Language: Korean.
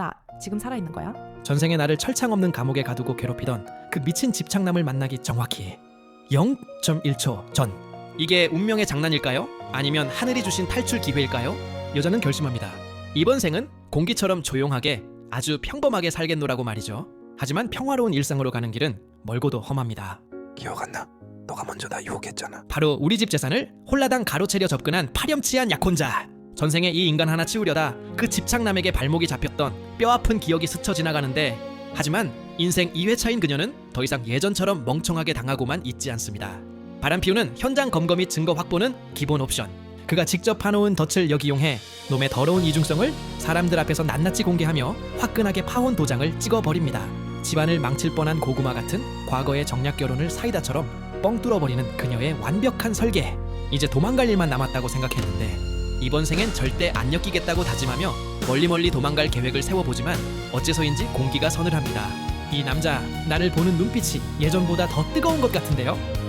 나 지금 살아있는 거야? 전생에 나를 철창 없는 감옥에 가두고 괴롭히던 그 미친 집착남을 만나기 정확히 0.1초 전. 이게 운명의 장난일까요? 아니면 하늘이 주신 탈출 기회일까요? 여자는 결심합니다. 이번 생은 공기처럼 조용하게 아주 평범하게 살겠노라고 말이죠. 하지만 평화로운 일상으로 가는 길은 멀고도 험합니다. 기억 안 나? 너가 먼저 나 유혹했잖아. 바로 우리 집 재산을 홀라당 가로채려 접근한 파렴치한 약혼자. 전생에 이 인간 하나 치우려다 그 집착남에게 발목이 잡혔던 뼈아픈 기억이 스쳐 지나가는데 하지만 인생 2회차인 그녀는 더 이상 예전처럼 멍청하게 당하고만 있지 않습니다. 바람 피우는 현장 검거 및 증거 확보는 기본 옵션. 그가 직접 파놓은 덫을 역이용해 놈의 더러운 이중성을 사람들 앞에서 낱낱이 공개하며 화끈하게 파혼 도장을 찍어버립니다. 집안을 망칠 뻔한 고구마 같은 과거의 정략 결혼을 사이다처럼 뻥 뚫어버리는 그녀의 완벽한 설계. 이제 도망갈 일만 남았다고 생각했는데 이번 생엔 절대 안 엮이겠다고 다짐하며 멀리 멀리 도망갈 계획을 세워보지만 어째서인지 공기가 서늘합니다. 이 남자 나를 보는 눈빛이 예전보다 더 뜨거운 것 같은데요.